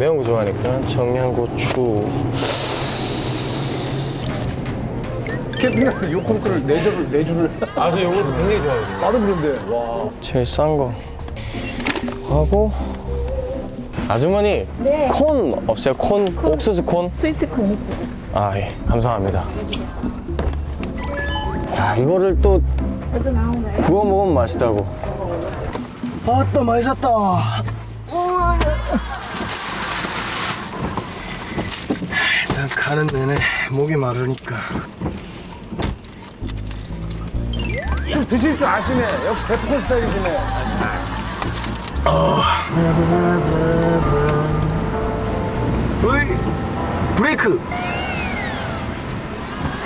매운 거 좋아하니까 청양고추. 캠핑할 요코르크를 네 줄을 네 줄을 아, 저 요거트 굉장히 좋아해요. 나도 그런데 와 제일 싼 거. 하고. 아주머니, 네. 콘 없어요? 콘? 옥수수 콘? 스위트콘 있죠. 아, 예. 감사합니다. 야, 이거를 또? 구워 먹으면 맛있다고. 아따, 맛있었다. 가는 내내 목이 마르니까. 드실 줄 아시네 역시 대포 스타일이시네 어이, 브레이크.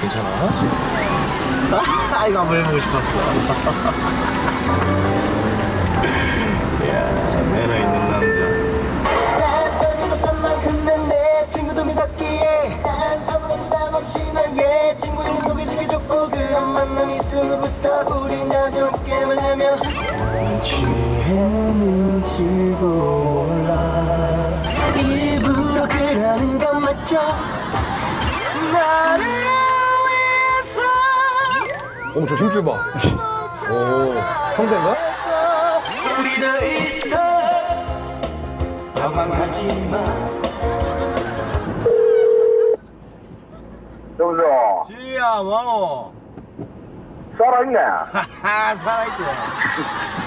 괜찮아? 아, 이거 한번 해보고 싶었어. 야, 참 매너 있는 남자. 취했는지도 몰라. 일부러 그러는 건 맞죠 나를 위해서 어머 저 힘줄 봐 오, 성대인가? 우리 더 있어 당황하지 마 여보세요. 지리야, 뭐하노? 살아있네. 하하, 살아있지.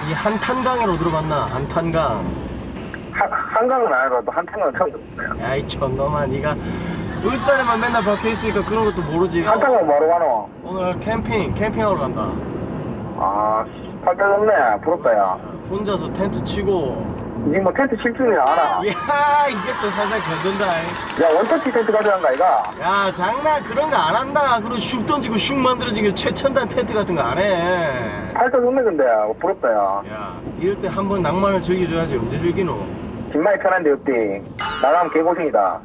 이 한탄강으로 들어봤나? 한탄강. 한, 한강은 아니라도 한탕은 처음 듣네. 야, 이 촌놈아, 네가 울산에만 맨날 박혀 있으니까 그런 것도 모르지. 한탕은 뭐로 가노? 오늘 캠핑, 캠핑하러 간다. 아, 팔자 좋네. 부럽다, 야. 혼자서 텐트 치고. 니뭐 텐트 칠 줄이야, 알아? 야, 이게 또 살살 견든다. 야, 원터치 텐트 가져간 거 아이가? 야, 장난 그런 거 안 한다. 그리고 슉 던지고 슉 만들어진 게 최첨단 텐트 같은 거 안 해. 팔자 좋네, 근데. 부럽다, 야. 야, 이럴 때 한번 낭만을 즐겨줘야지. 언제 즐기노? 뒷말이 편한데 없디. 나가면 개고생이다.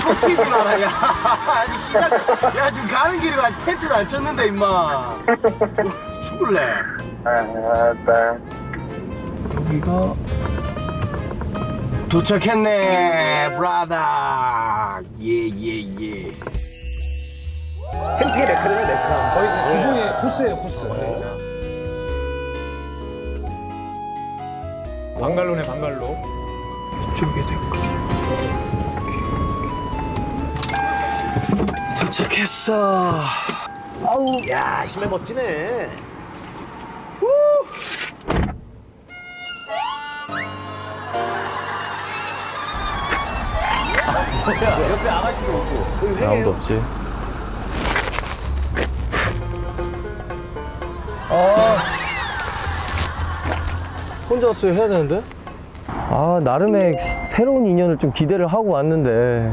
촉치지 마라, 야. 아직 시작. 야, 지금 가는 길에 아직 텐트도 안 쳤는데, 임마. 죽을래. 아, 네. 여기가 도착했네, 브라다. 예, 예, 예. 레카네 레카 거의 기본이 코스예요 코스 방갈로네 방갈로 이쪽에 될까? 도착했어. 야, 힘에 멋지네. 아무도 없지. 아, 혼자 왔어요 해야 되는데? 아 나름의 새로운 인연을 좀 기대를 하고 왔는데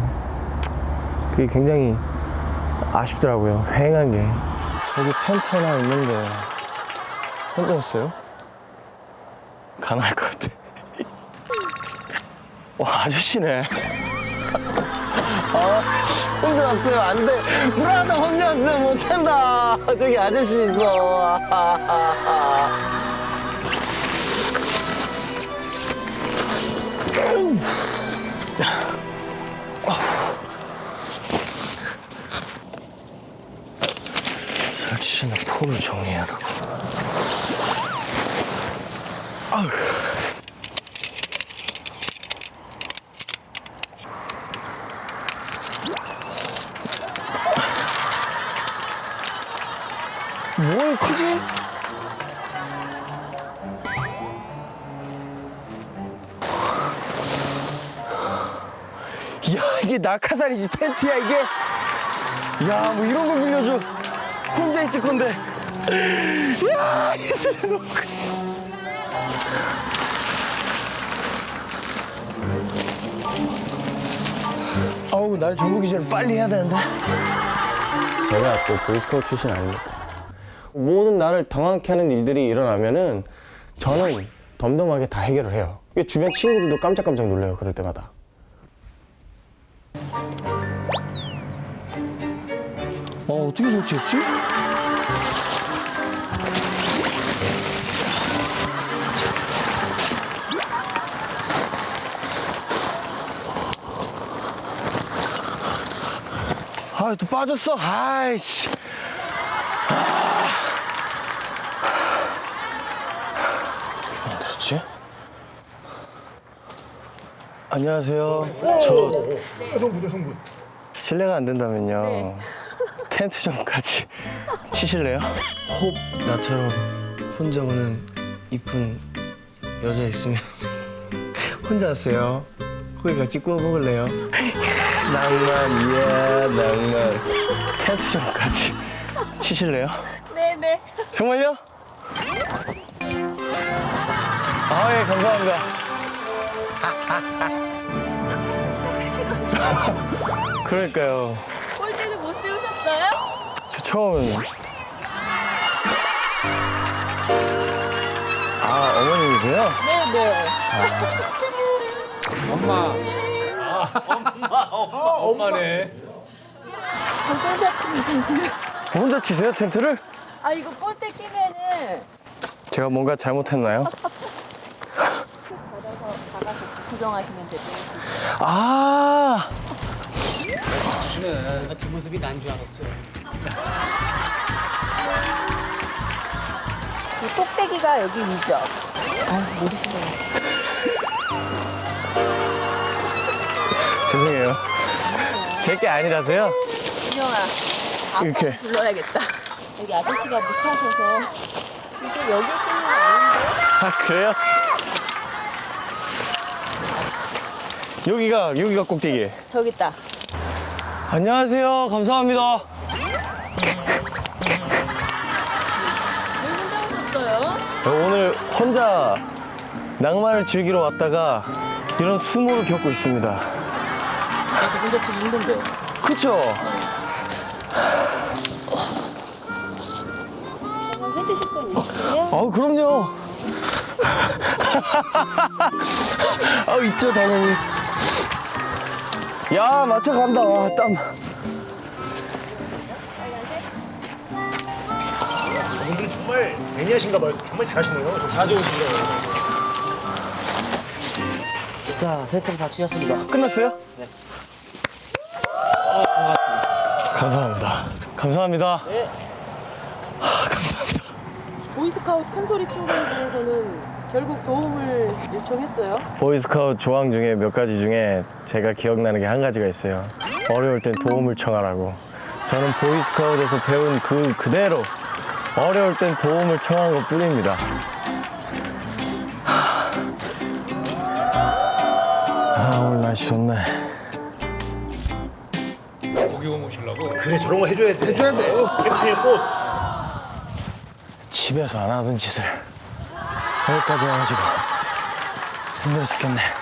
그게 굉장히 아쉽더라고요 휑한 게 여기 텐트 하나 있는데 혼자 왔어요? 가능할 것 같아 와 아저씨네 혼자 왔어요. 안 돼. 브라더 혼자 왔어요. 못한다. 저기 아저씨 있어. 설치나 폼을 하고. 뭘 크지? 야 이게 낙하산이지 텐트야 이게? 야 뭐 이런 걸 빌려줘. 혼자 있을 건데. 야 이거 진짜 너무 크- 어우 날 정보기 전에 빨리 해야 되는데. 제가 또 보이스카우트 출신 아닙니까 모든 나를 당황케 하는 일들이 일어나면은 저는 덤덤하게 다 해결을 해요. 주변 친구들도 깜짝깜짝 놀래요. 그럴 때마다. 어 어떻게 설치했지? 아또 빠졌어. 아이씨. 아. 됐지? 안녕하세요. 저 성분, 성분. 실례가 안 된다면요. 텐트 좀 같이 치실래요? 혹 나처럼 혼자 오는 이쁜 여자 있으면 혼자 왔어요. 거기 같이 구워 먹을래요? 낭만, 이야, 낭만. 텐트 좀 같이 치실래요? 네네. 정말요? 아, 예, 감사합니다. 그러니까요. 꼴대는 못 세우셨어요? 저 처음. 아, 어머님이세요? 네 네. 엄마. 엄마네. 전동차 치면 혼자 치세요, 텐트를? 아 이거 꼴대 끼면은 제가 뭔가 잘못했나요? 구경하시면 되고. 아, 뒷모습이 난 줄 알았어. 이 꼭대기가 여기 위죠. 아 모르시네요. 죄송해요. 제게 아니라서요. 아빠 이렇게. 불러야겠다. 여기 아저씨가 못 타셔서 이게 여기 끼는 거 아닌데? 아, 그래요? 여기가, 여기가 꼭대기. 저기 있다. 안녕하세요. 감사합니다. 오셨어요? 오늘 혼자 낭만을 즐기러 왔다가 이런 수모를 겪고 있습니다. 혼자 치기 힘든데. 그쵸? 한번 해드실 분 있으세요? 아우, 그럼요. 아우, 있죠, 당연히. 야, 마차 간다. 와, 땀. 분들이 정말 매니아신가 봐요. 정말 잘하시네요. 자주 오시네요. 자, 세팅 다 치셨습니다. 끝났어요? 네. 감사합니다. 감사합니다. 네. 아, 감사합니다. 보이스카우트 큰 소리 친구들에서는 결국 도움을 요청했어요. 보이스카우트 조항 중에 몇 가지 중에 제가 기억나는 게 한 가지가 있어요. 어려울 땐 도움을 청하라고. 저는 보이스카우트에서 배운 그 그대로 어려울 땐 도움을 청한 것 뿐입니다. 아, 오늘 날씨 좋네. 고기 오시려고. 그래, 저런 거 해줘야 돼. 해줘야 돼. 캠핑의 꽃. 집에서 안 하던 짓을 여기까지 와가지고 힘들어 죽겠네.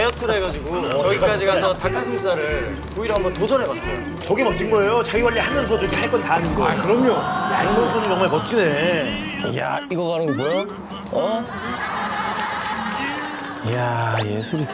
다이어트를 해가지고 저기까지 가서 닭가슴살을 구이를 한번 도전해봤어요. 저게 멋진 거예요. 자기 관리 하면서 저기 할 건 다 하는 거. 아, 그럼요. 야, 이 선수는 정말 멋지네. 이야, 이거 가는 거 보여? 어? 이야, 예술이다.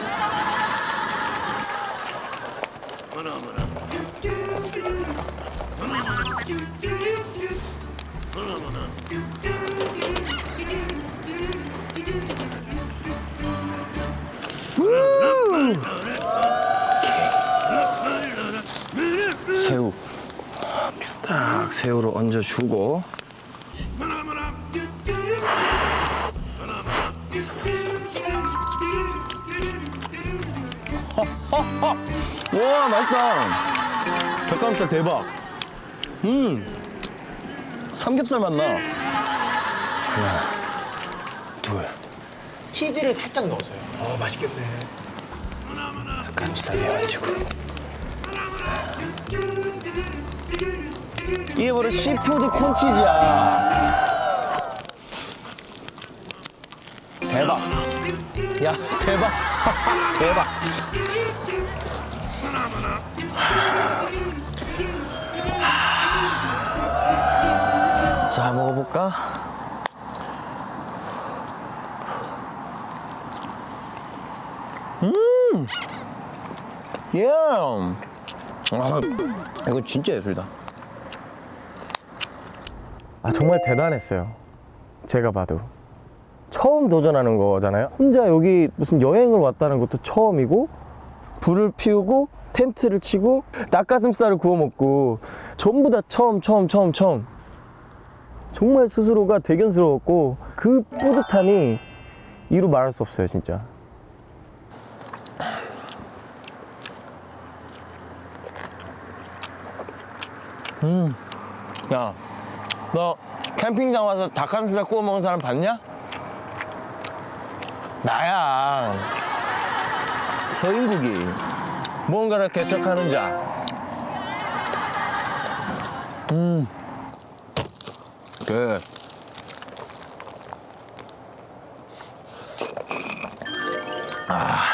딱 새우를 얹어주고. 와 맛있다 닭가슴살 대박 음 삼겹살 맛나 하나 둘 치즈를 살짝 넣었어요. 어, 맛있겠네. 닭가슴살 해가지고 이게 바로 시푸드 콘치즈야. 대박. 야, 대박. 대박. 자, 먹어볼까? 음! 예! 아, 이거 진짜 예술이다. 아, 정말 대단했어요. 제가 봐도. 처음 도전하는 거잖아요. 혼자 여기 무슨 여행을 왔다는 것도 처음이고, 불을 피우고, 텐트를 치고, 닭가슴살을 구워 먹고, 전부 다 처음, 처음, 처음, 처음. 정말 스스로가 대견스러웠고, 그 뿌듯함이 이루 말할 수 없어요, 진짜. 음, 야, 너 캠핑장 와서 닭가슴살 구워 먹은 사람 봤냐? 나야. 서인국이 뭔가를 개척하는 자. 음, 그. 아.